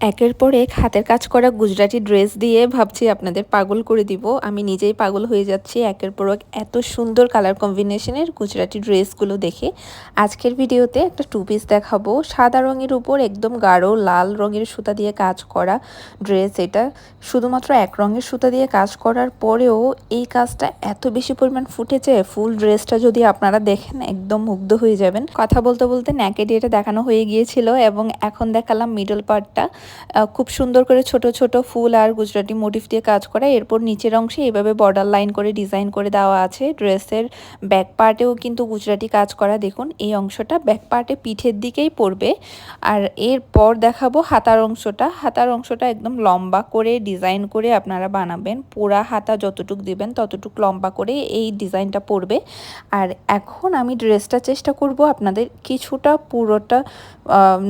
একের পর এক হাতের কাজ করা গুজরাটি ড্রেস দিয়ে ভাবছি আপনাদের পাগল করে দিব। আমি নিজেই পাগল হয়ে যাচ্ছি একের পর এক এত সুন্দর কালার কম্বিনেশনের গুজরাটি ড্রেসগুলো দেখে। আজকের ভিডিওতে একটা টু পিস দেখাবো। সাদা রঙের উপর একদম গাঢ় লাল রঙের সুতা দিয়ে কাজ করা ড্রেস এটা। শুধুমাত্র এক রঙের সুতা দিয়ে কাজ করার পরেও এই কাজটা এত বেশি পরিমাণ ফুটেছে, ফুল ড্রেসটা যদি আপনারা দেখেন একদম মুগ্ধ হয়ে যাবেন। কথা বলতে বলতে ন্যাকেডি এটা দেখানো হয়ে গিয়েছিল এবং এখন দেখালাম মিডল পার্টটা খুব সুন্দর করে ছোট ছোট ফুল আর গুজরাটি মোটিভ দিয়ে কাজ করা। এরপর নিচের অংশে এভাবে বর্ডার লাইন করে ডিজাইন করে দেওয়া আছে। ড্রেসের ব্যাক পার্টেও কিন্তু গুজরাটি কাজ করা। দেখুন, এই অংশটা ব্যাক পার্টে পিঠের দিকেই পড়বে। আর এরপর দেখাবো হাতার অংশটা। হাতার অংশটা একদম লম্বা করে ডিজাইন করে আপনারা বানাবেন। পোড়া হাতা যতটুক দিবেন ততটুক লম্বা করে এই ডিজাইনটা পড়বে। আর এখন আমি ড্রেসটা চেষ্টা করব আপনাদের কিছুটা পুরোটা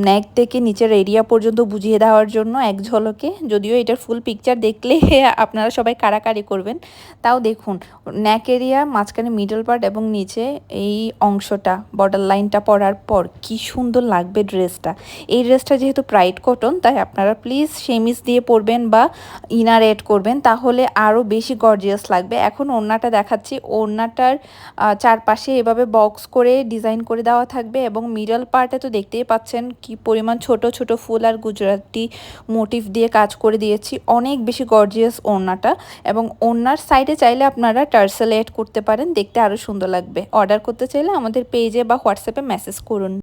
নেক থেকে নিচের এরিয়া পর্যন্ত বুঝিয়ে দেওয়ার জন্য এক ঝলকে, যদিও এটার ফুল পিকচার দেখলে আপনারা সবাই কারাকারি করবেন। তাও দেখুন ন্যাক এরিয়া মাঝখানে মিডল পার্ট এবং নিচে এই অংশটা বর্ডার লাইনটা পরার পর কি সুন্দর লাগবে ড্রেসটা এই ড্রেসটা যেহেতু প্রাইড কটন তাই আপনারা প্লিজ সেমিস দিয়ে পরবেন বা ইনার এড করবেন, তাহলে আরও বেশি গর্জিয়াস লাগবে। এখন ওড়নাটা দেখাচ্ছি, ওড়নাটার চারপাশে এভাবে বক্স করে ডিজাইন করে দেওয়া থাকবে এবং মিডল পার্টে তো দেখতেই পাচ্ছেন কি পরিমাণ ছোট ছোট ফুল আর গুজরাটি মোটিভ দিয়ে কাজ করে দিয়েছি। অনেক বেশি গর্জিয়াস ওড়নাটা এবং ওড়নার সাইডে চাইলে আপনারা টার্সেল এড করতে পারেন। দেখতে আরও সুন্দর লাগবে। অর্ডার করতে চাইলে আমাদের পেজে বা হোয়াটসঅ্যাপে মেসেজ করুন।